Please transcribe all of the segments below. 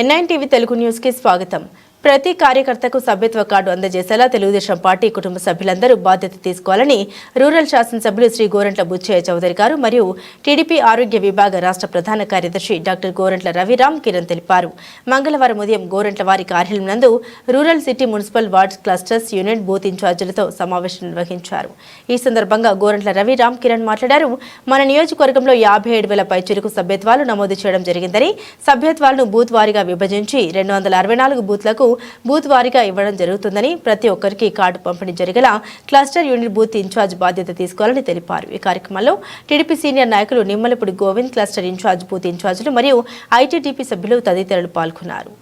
NIN TV Telugu న్యూస్కి స్వాగతం. ప్రతి కార్యకర్తకు సభ్యత్వ కార్డు అందజేసేలా తెలుగుదేశం పార్టీ కుటుంబ సభ్యులందరూ బాధ్యత తీసుకోవాలని రూరల్ శాసనసభ్యులు శ్రీ గోరంట్ల బుచ్చయ్య చౌదరి గారు మరియు టీడీపీ ఆరోగ్య విభాగ రాష్ట్ర ప్రధాన కార్యదర్శి డాక్టర్ గోరంట్ల రవిరామ్ కిరణ్ తెలిపారు. మంగళవారం ఉదయం గోరంట్ల వారి కార్యాలయం నందు rural city municipal ward clusters unit booth ఇన్ఛార్జీలతో సమావేశం నిర్వహించారు. ఈ సందర్భంగా గోరంట్ల రవిరామ్ కిరణ్ మాట్లాడారు. మన నియోజకవర్గంలో యాభై ఏడు వేల పైచిరుకు సభ్యత్వాలు నమోదు చేయడం జరిగిందని సభ్యత్వాలను బూత్ వారీగా విభజించి రెండు వందల అరవై నాలుగు బూత్లకు బూత్ వారీగా ఇవ్వడం జరుగుతుందని ప్రతి ఒక్కరికి కార్డు పంపిణీ జరిగేలా క్లస్టర్ యూనిట్ బూత్ ఇన్ఛార్జ్ బాధ్యత తీసుకోవాలని తెలిపారు. ఈ కార్యక్రమంలో టీడీపీ సీనియర్ నాయకులు Nimmalapudi Govind cluster incharge booth ఇన్ఛార్జీలు మరియు ఐటీడీపీ సభ్యులు తదితరులు పాల్గొన్నారు.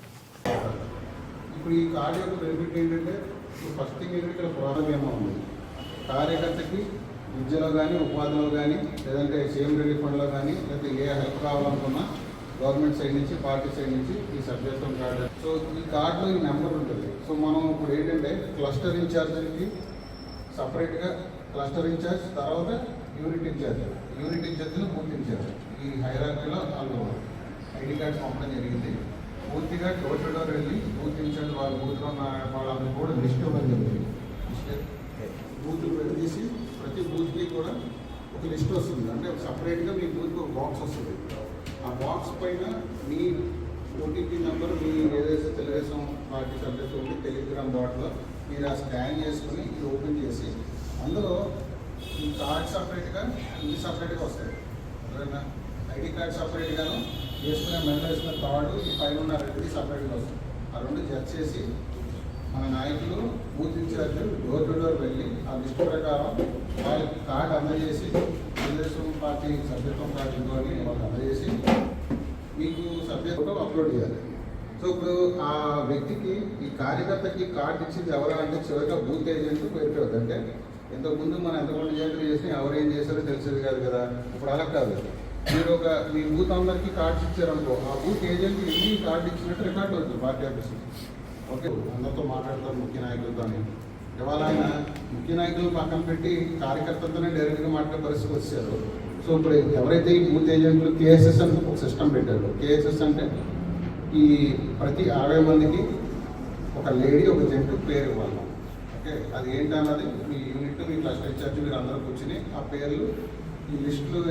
కార్యకర్తకి విద్యలో కానీ ఉపాధిలో కానీ లేదంటే సీఎం రిలీఫ్ ఫండ్లో కానీ లేకపోతే ఏ హెల్ప్ కావాలనుకున్నా గవర్నమెంట్ సైడ్ నుంచి పార్టీ సైడ్ నుంచి ఈ సభ్యత్వం కార్డు. సో ఈ కార్డులో ఈ నెంబర్ ఉంటుంది. సో మనం ఇప్పుడు ఏంటంటే క్లస్టర్ ఇన్ఛార్జ్కి సపరేట్గా క్లస్టర్ ఇన్ఛార్జ్ తర్వాత యూనిట్ ఇన్ఛార్జ్. యూనిట్ ఇన్ఛార్జ్లో బూత్ ఇన్ఛార్జ్. ఈ హైరార్కీలో వాళ్ళు ఐడి కార్డ్స్ పంపడం జరిగింది. పూర్తిగా డోర్ టు డోర్ వెళ్ళి బూత్ ఇన్ఛార్జ్ వాళ్ళ బూత్లో ఉన్న వాళ్ళందరూ కూడా లిస్ట్ ఇవ్వడం జరిగింది. లిస్ట్ బూత్ తీసి ప్రతి బూత్కి కూడా ఒక లిస్ట్ వస్తుంది. అంటే సపరేట్గా మీ బూత్కి ఒక బాక్స్ వస్తుంది. ఆ బాక్స్ పైన మీ ఓటీపీ నెంబర్ మీ ఏదైతే తెలుగుదేశం పార్టీ సబ్జెక్ట్ ఉంది టెలిగ్రామ్ బాట్లో మీరు ఆ స్కాన్ చేసుకుని ఇది ఓపెన్ చేసి అందులో ఈ కార్డ్ సపరేట్గా ఇది సపరేట్గా వస్తాయి. ఎవరైనా ఐడి కార్డ్ సపరేట్గాను వేసుకునే మెడల్ వేసుకున్న కార్డు ఈ పైన ఉన్న రెండు సపరేట్గా వస్తాయి. ఆ రెండు జడ్జ్ చేసి మన నాయకులు booth incharge door to door వెళ్ళి ఆ లిస్ట్ ప్రకారం వాళ్ళకి కార్డు అందజేసి తెలుగుదేశం పార్టీ సభ్యత్వం కార్డు ఇవ్వాలి వాళ్ళకి అందజేసి అప్లోడ్ చేయాలి సో ఇప్పుడు ఆ వ్యక్తికి ఈ కార్యకర్తకి కార్డు ఇచ్చింది ఎవరు అంటే చివరిగా బూత్ ఏజెంట్ పేరు అంటే ఇంతకుముందు మనం ఎంతమంది ఏజెంట్లు చేసినా ఎవరు ఏం చేశారో తెలిసేది కాదు కదా. ఇప్పుడు అలా కాదు. మీరు ఒక మీ బూత్ అందరికీ కార్డ్స్ ఇచ్చారనుకో ఆ బూత్ ఏజెంట్ ఎన్ని కార్డు ఇచ్చినట్టు రికార్డు అవుతుంది పార్టీ ఆఫీస్లో. ఓకే? అందరితో మాట్లాడతారు ముఖ్య నాయకులతో ఇవాళ ఆయన ముఖ్య నాయకులు పక్కన పెట్టి కార్యకర్తలతోనే డైరెక్ట్గా మాట్లాడే పరిస్థితి వచ్చారు. సో ఇప్పుడు ఎవరైతే ఈ బూత్ ఏజెంట్లు కేఎస్ఎస్ అని ఒక సిస్టమ్ పెట్టారు. కేఎస్ఎస్ అంటే ఈ ప్రతి అరవై మందికి ఒక లేడీ ఒక జంటు పేరు ఇవ్వాలి. ఓకే? అది ఏంటన్నది మీ యూనిట్ మీ క్లస్టర్ ఇన్ఛార్జ్ మీరు అందరూ కూర్చుని ఆ పేర్లు ఈ లిస్టులు